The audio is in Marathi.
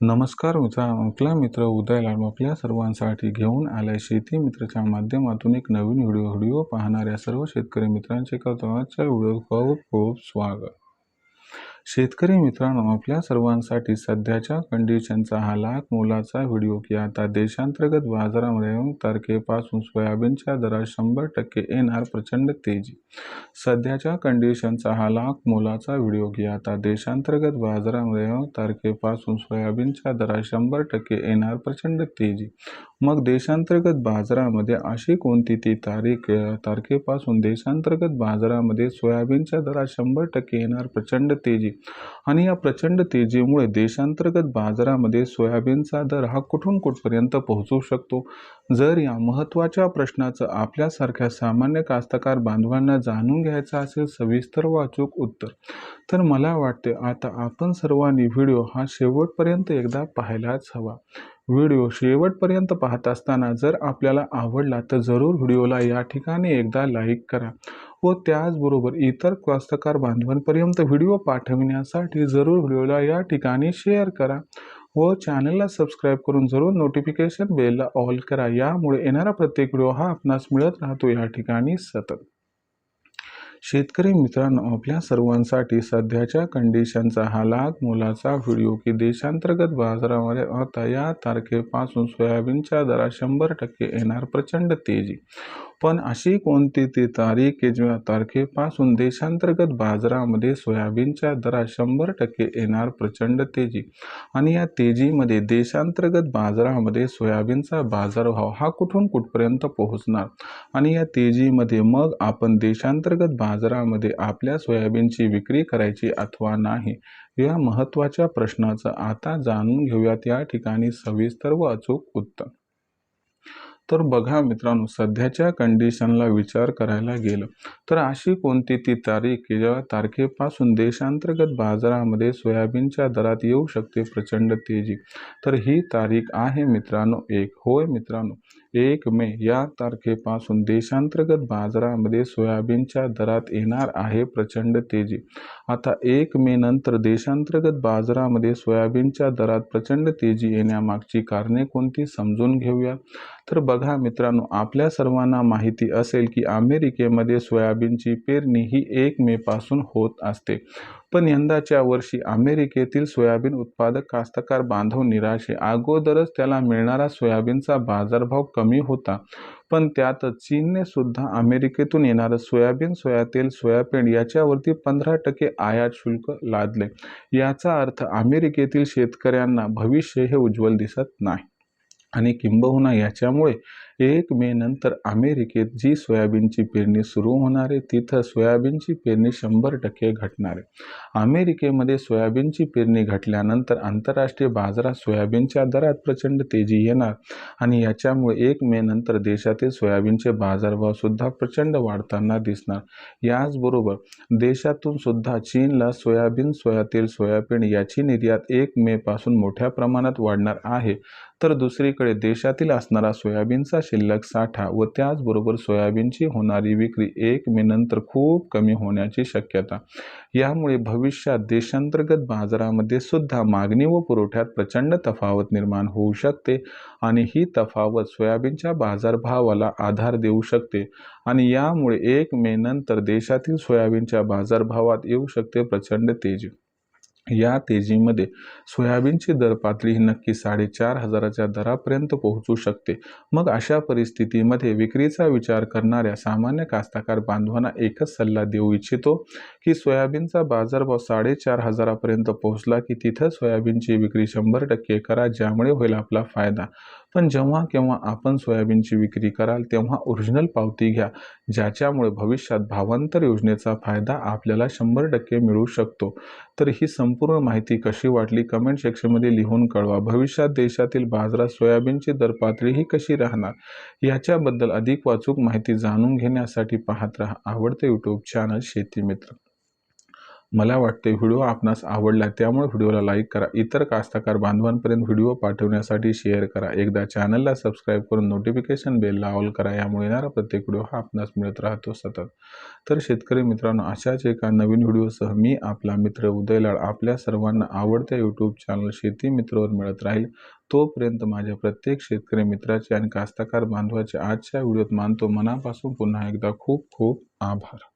नमस्कार मित्रांनो आपला मित्र उदय लाडू आपल्या सर्वांसाठी घेऊन आलाय शेती मित्रच्या माध्यमातून एक नवीन व्हिडिओ व्हिडिओ पाहणाऱ्या सर्व शेतकरी मित्रांचे करतो आजच्या व्हिडिओ खूप खूप स्वागत. शेतकरी मित्रांनो आपल्या सर्वांसाठी सध्याच्या कंडिशनचा हा लाख मोलाचा व्हिडिओ की आता देशांतर्गत बाजारामध्ये नऊ तारखेपासून सोयाबीनच्या दरात शंभर टक्के येणार प्रचंड तेजी. सध्याच्या कंडिशनचा हा लाख मोलाचा व्हिडिओ की आता देशांतर्गत बाजारामध्ये नऊ तारखेपासून सोयाबीनच्या दरात शंभर टक्के येणार प्रचंड तेजी. मग देशांतर्गत बाजारामध्ये अशी कोणती ती तारीख तारखेपासून देशांतर्गत बाजारामध्ये सोयाबीनच्या दरात शंभर टक्के येणार प्रचंड तेजी? आणि या प्रचंड तेजीमुळे देशांतर्गत बाजारामध्ये सोयाबीनचा दर हा कुठून कुठपर्यंत पोहोचू शकतो? जर या महत्त्वाच्या प्रश्नाचं आपल्यासारख्या सामान्य कास्तकार बांधवांना जाणून घ्यायचं असेल सविस्तर व अचूक उत्तर तर मला वाटते आता आपण सर्वांनी व्हिडिओ हा शेवटपर्यंत एकदा पाहायलाच हवा. व्हिडिओ शेवटपर्यंत पाहत असताना जर आपल्याला आवडला तर जरूर व्हिडिओला या ठिकाणी एकदा लाईक करा. व त्याचबरोबर इतर कास्तकार बांधवांपर्यंत व्हिडिओ पाठविण्यासाठी जरूर व्हिडिओला या ठिकाणी शेअर करा व चॅनलला सबस्क्राईब करून जरूर नोटिफिकेशन बेलला ऑल करा. यामुळे येणारा प्रत्येक व्हिडिओ हा आपणास मिळत राहतो. या ठिकाणी सतत. शेतकरी मित्रांनो आपल्या सर्वांसाठी सध्याच्या कंडिशनचा हा लाख मोलाचा व्हिडिओ की देशांतर्गत बाजारामध्ये आता या तारखेपासून सोयाबीनच्या दरात शंभर टक्के येणार प्रचंड तेजी. पण अशी कोणती ती तारीख की ज्या तारखेपासून देशांतर्गत बाजारामध्ये सोयाबीनच्या दरात शंभर टक्के येणार प्रचंड तेजी? आणि या तेजीमध्ये देशांतर्गत बाजारामध्ये सोयाबीनचा बाजारभाव हा कुठून कुठपर्यंत पोहोचणार? आणि या तेजीमध्ये मग आपण देशांतर्गत बाजारामध्ये आपल्या सोयाबीनची विक्री करायची अथवा नाही या महत्त्वाच्या प्रश्नाचं आता जाणून घेऊयात. या ठिकाणी सविस्तर व अचूक उत्तर. तर बघा मित्रांनो सध्याच्या कंडिशनला विचार करायला गेलं तर अशी कोणती ती तारीख की ज्या तारखेपासून देशांतर्गत बाजारामध्ये सोयाबीनच्या दरात येऊ शकते प्रचंड तेजी? तर ही तारीख आहे मित्रांनो एक. होय मित्रांनो एक मे या तारखेपासून देशांतर्गत बाजारामध्ये सोयाबीनच्या दरात येणार आहे प्रचंड तेजी. आता एक मे नंतर देशांतर्गत बाजारामध्ये सोयाबीनच्या दरात प्रचंड तेजी येण्यामागची कारणे कोणती समजून घेऊया. तर बघा मित्रांनो आपल्या सर्वांना माहिती असेल की अमेरिकेमध्ये सोयाबीनची पेरणी ही एक मेपासून होत असते. पण यंदाच्या वर्षी अमेरिकेतील सोयाबीन उत्पादक कास्तकार बांधव निराशे. अगोदरच त्याला मिळणारा सोयाबीनचा बाजारभाव कमी होता. पण त्यातच चीनने सुद्धा अमेरिकेतून येणारं सोयाबीन सोयातेल सोयाबीन याच्यावरती पंधरा टक्के आयात शुल्क लादले. याचा अर्थ अमेरिकेतील शेतकऱ्यांना भविष्य हे उज्ज्वल दिसत नाही. आणि किंबहुना याच्यामुळे एक मे नंतर अमेरिकेत जी सोयाबीनची पेरणी सुरू होणार आहे तिथं सोयाबीनची पेरणी शंभर टक्के घटणार आहे. अमेरिकेमध्ये सोयाबीनची पेरणी घटल्यानंतर आंतरराष्ट्रीय बाजारात सोयाबीनच्या दरात प्रचंड तेजी येणार आणि याच्यामुळे एक मे नंतर देशातील सोयाबीनचे बाजारभाव सुद्धा प्रचंड वाढताना दिसणार. याचबरोबर देशातून सुद्धा चीनला सोयाबीन सोयातील सोयाबीन याची निर्यात एक मे पासून मोठ्या प्रमाणात वाढणार आहे. तर दुसरीकडे देशातील असणारा सोयाबीनचा शिल्लक साठा व त्याचबरोबर सोयाबीनची होणारी विक्री एक मे नंतर खूप कमी होण्याची शक्यता. यामुळे भविष्यात देशांतर्गत बाजारामध्ये सुद्धा मागणी व पुरवठ्यात प्रचंड तफावत निर्माण होऊ शकते आणि ही तफावत सोयाबीनच्या बाजारभावाला आधार देऊ शकते आणि यामुळे एक मे नंतर देशातील सोयाबीनच्या बाजारभावात येऊ शकते प्रचंड तेजी. या तेजीमध्ये सोयाबीनची दर पातळी ही नक्की साडेचार हजाराच्या दरापर्यंत पोहोचू शकते. मग अशा परिस्थितीमध्ये विक्रीचा विचार करणाऱ्या सामान्य कास्तकार बांधवांना एकच सल्ला देऊ इच्छितो की सोयाबीनचा बाजारभाव साडेचार हजारापर्यंत पोहोचला की तिथं सोयाबीनची विक्री शंभर टक्के करा ज्यामुळे होईल आपला फायदा. पण जेव्हा केव्हा आपण सोयाबीनची विक्री कराल तेव्हा ओरिजिनल पावती घ्या ज्याच्यामुळे भविष्यात भावांतर योजनेचा फायदा आपल्याला शंभर टक्के मिळू शकतो. तर ही संपूर्ण माहिती कशी वाटली कमेंट सेक्शनमध्ये लिहून कळवा. भविष्यात देशातील बाजारात सोयाबीनची दर पातळी ही कशी राहणार? याच्याबद्दल अधिक वाचूक माहिती जाणून घेण्यासाठी पाहत राहा आवडते यूट्यूब चॅनल शेती मित्र. मला वाटते व्हिडिओ आपणास आवडला त्यामुळे व्हिडिओला लाईक करा. इतर कास्तकार बांधवांपर्यंत व्हिडिओ पाठवण्यासाठी शेअर करा. एकदा चॅनलला सबस्क्राईब करून नोटिफिकेशन बेलला ऑल करा यामुळे येणारा प्रत्येक व्हिडिओ हा आपणास मिळत राहतो सतत. तर शेतकरी मित्रांनो अशाच एका नवीन व्हिडिओसह मी आपला मित्र उदयलाड आपल्या सर्वांना आवडत्या यूट्यूब चॅनल शेती मित्रवर मिळत राहील. तोपर्यंत माझ्या प्रत्येक शेतकरी मित्राचे आणि कास्तकार बांधवाचे आजच्या व्हिडिओत मानतो. मनापासून पुन्हा एकदा खूप खूप आभार.